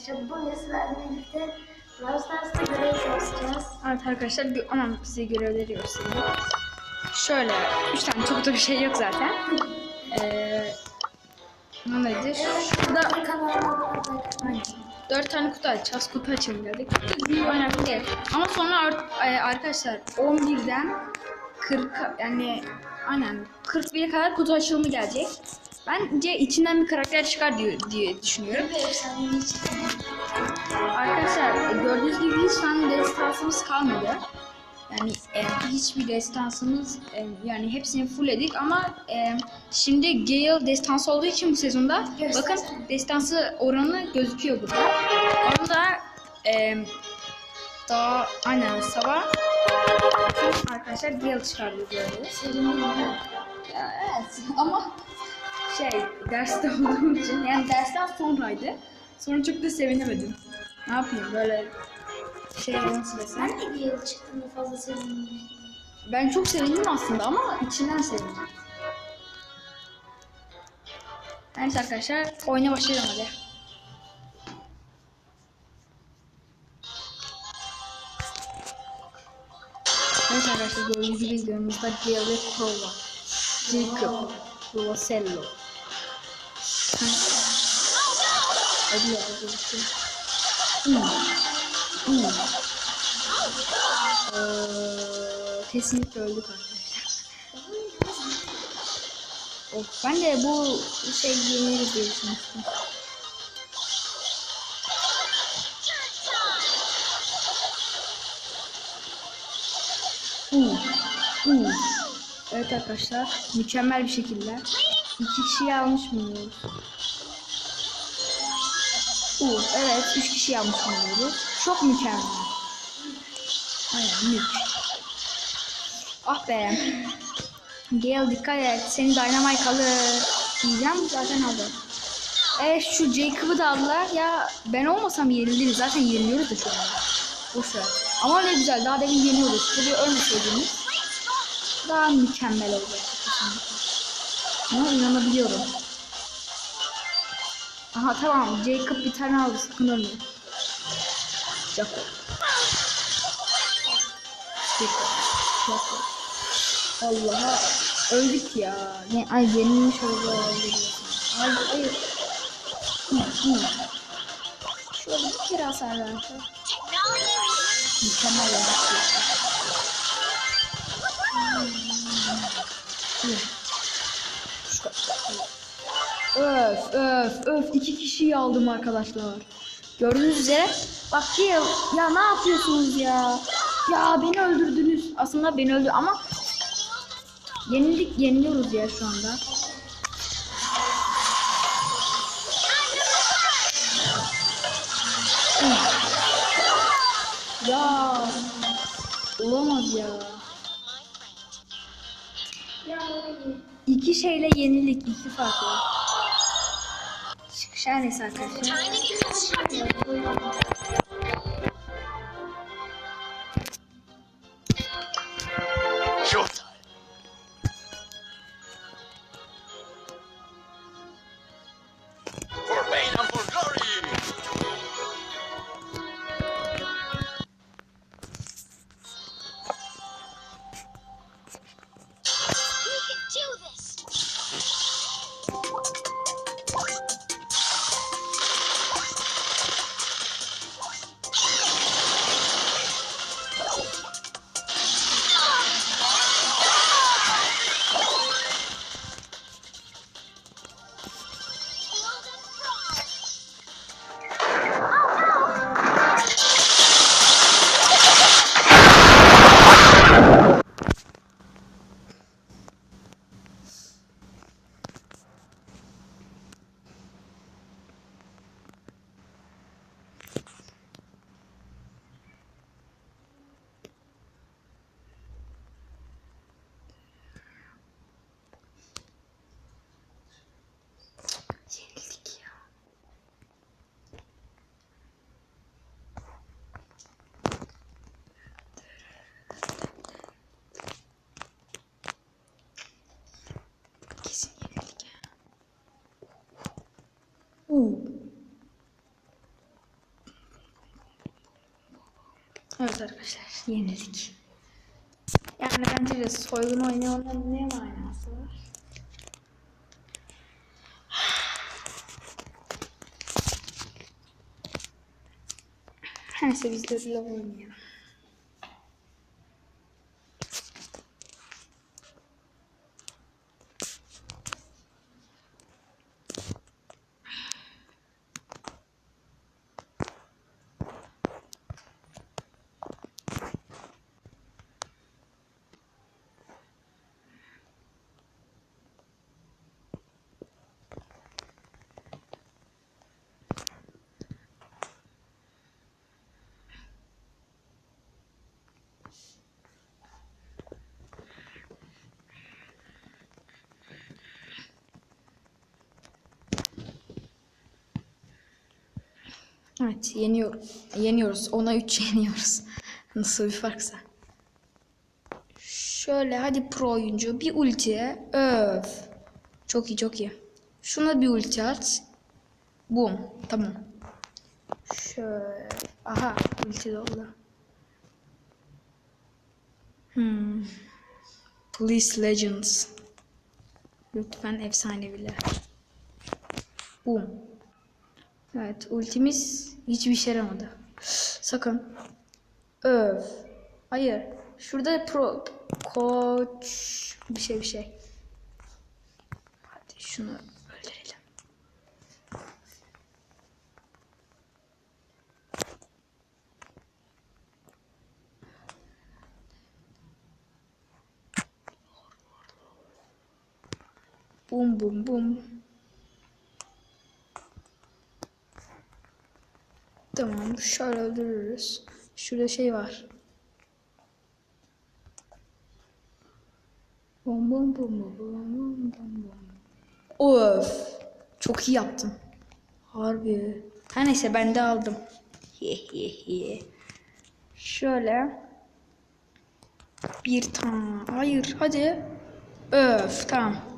arkadaşlar bugün sizlerle birlikte Brawl Stars'ta görev çalışacağız. Evet arkadaşlar gö- aman size görevleri göstereyim. Şöyle üç tane çok da bir şey yok zaten. Ee, ne nedir? Şurada Kanalıma abone olmayı Aynen. Dört tane kutu açacağız. Kutu açalım dedik. Büyük önemli değil. Ama sonra e, arkadaşlar 11'den 40 yani aynen 41'e kadar kutu açılımı gelecek. Bence içinden bir karakter çıkar diye, diye düşünüyorum. Arkadaşlar gördüğünüz gibi hiç tane destansımız kalmadı. Yani e, hiçbir destansımız e, yani hepsini fullledik ama e, şimdi Gale destansı olduğu için bu sezonda Göster. bakın destansı oranı gözüküyor burada. Onu da e, daha aynen sabah arkadaşlar Gale çıkardı. Ya, evet ama şey derste olduğum için yani dersten sonraydı. Sonra çok da sevinemedim. Ne yapayım böyle şey nasıl desem. Ben de Gale çıktığında fazla sevindim. Ben çok sevindim aslında ama içinden sevindim. Evet arkadaşlar oyuna başlayalım hadi. Evet arkadaşlar gördüğünüz gibi Gale ve Crow var. Jacob, Rosello. Hadi ya. Hmm. Hmm. Ee, kesinlikle öldük arkadaşlar. Of, ben de bu şey yeniriz diye düşünmüştüm. Uh, uh. Evet arkadaşlar mükemmel bir şekilde iki kişiyi almış bulunuyoruz. Uh, evet üç kişi almış bulunuyoruz. Çok mükemmel. Aynen mük. Ah be. Gale dikkat et. Senin dynamite alır. Diyeceğim zaten aldı. Evet şu Jacob'ı da aldılar. Ya ben olmasam yeniliriz. Zaten yeniliyoruz da şu an. Boş ver. Ama ne güzel. Daha demin yeniyorduk. Tabii ölmeseydiniz. Daha mükemmel olacak. Buna inanabiliyorum. Aha tamam. Jacob bir tane aldı. Sakın ölmeyin. Jacob. Jacob. Jacob. Allah'a öldük ya. Ne ay yenilmiş oldu. Ay hayır. Şöyle bir kere hasar verdi. Mükemmel yaptı. Öf öf öf iki kişiyi aldım arkadaşlar. Gördüğünüz üzere bak ya, ya ne yapıyorsunuz ya? Ya beni öldürdünüz. Aslında beni öldü ama Yenildik, yeniliyoruz ya şu anda. Ya olamaz ya. İki şeyle yenilik, iki farklı. Her arkadaşlar. Evet arkadaşlar yenildik. Yani bence de soygun oynayanın ne manası var? Neyse biz de love oynayalım. Evet yeniyor, yeniyoruz. Ona 3 yeniyoruz. Nasıl bir farksa. Şöyle hadi pro oyuncu bir ulti. Öf. Çok iyi çok iyi. Şuna bir ulti at. Boom. Tamam. Şöyle. Aha ulti doldu. Hmm. Police Legends. Lütfen efsaneviler. Boom. Evet ultimiz hiçbir işe yaramadı. Sakın. Öf. Hayır. Şurada pro koç bir şey bir şey. Hadi şunu öldürelim. Bum bum bum. Tamam şöyle öldürürüz. Şurada şey var. Bum bum bum bum bum bum bum. Of. Çok iyi yaptım. Harbi. Her neyse ben de aldım. Şöyle. Bir tane. Hayır hadi. Öf tamam.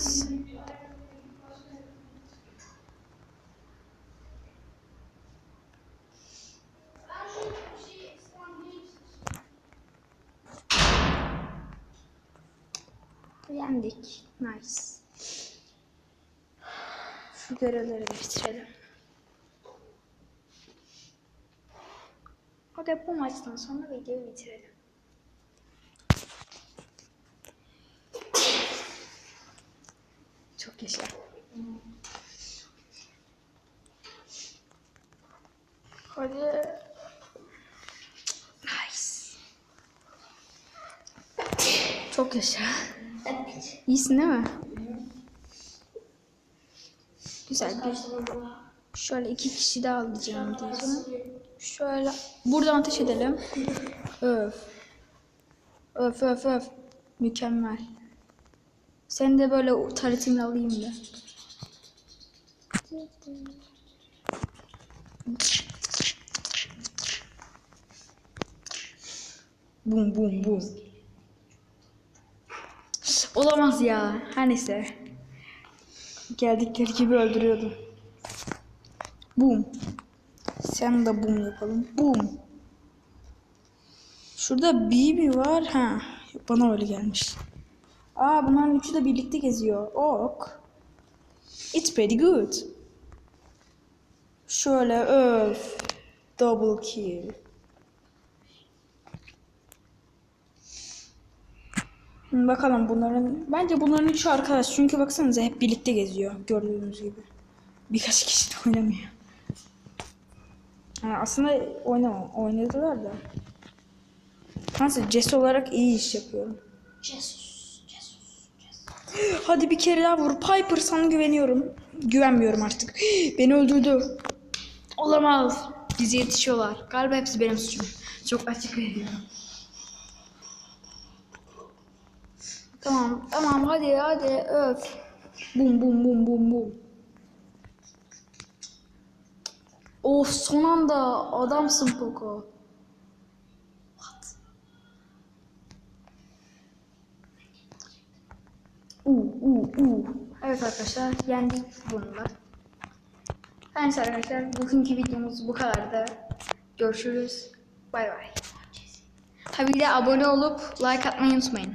Olamaz. Yendik. Nice. Şu görevleri de bitirelim. Okey bu maçtan sonra videoyu bitirelim. Çok yaşa. Hadi. Nice. Çok yaşa. Evet. İyisin değil mi? Güzel bir. Şöyle iki kişi daha alacağım diyeceğim. Şöyle buradan ateş edelim. Öf. Öf öf öf. Mükemmel. Seni de böyle taritimle alayım da. Bum bum bum. Olamaz ya. Her neyse. Geldikleri gibi öldürüyordum. Bum. Sen de bum yapalım. Bum. Şurada BB var. Ha, bana öyle gelmiş. Aa bunların üçü de birlikte geziyor. Ok. It's pretty good. Şöyle öf. Double kill. Şimdi bakalım bunların. Bence bunların üçü arkadaş. Çünkü baksanıza hep birlikte geziyor. Gördüğünüz gibi. Birkaç kişi de oynamıyor. Ha, aslında oynama, oynadılar da. Neyse Jess olarak iyi iş yapıyorum. Jesus. Hadi bir kere daha vur. Piper sana güveniyorum. Güvenmiyorum artık. Beni öldürdü. Olamaz. Bize yetişiyorlar. Galiba hepsi benim suçum. Çok açık veriyorum. Tamam, tamam hadi hadi öf. Bum bum bum bum bum. Of son anda adamsın Poco. Uu uu. Evet arkadaşlar yendik bununla. Her neyse arkadaşlar bugünkü videomuz bu kadardı. Görüşürüz. Bay bay. Tabii de abone olup like atmayı unutmayın.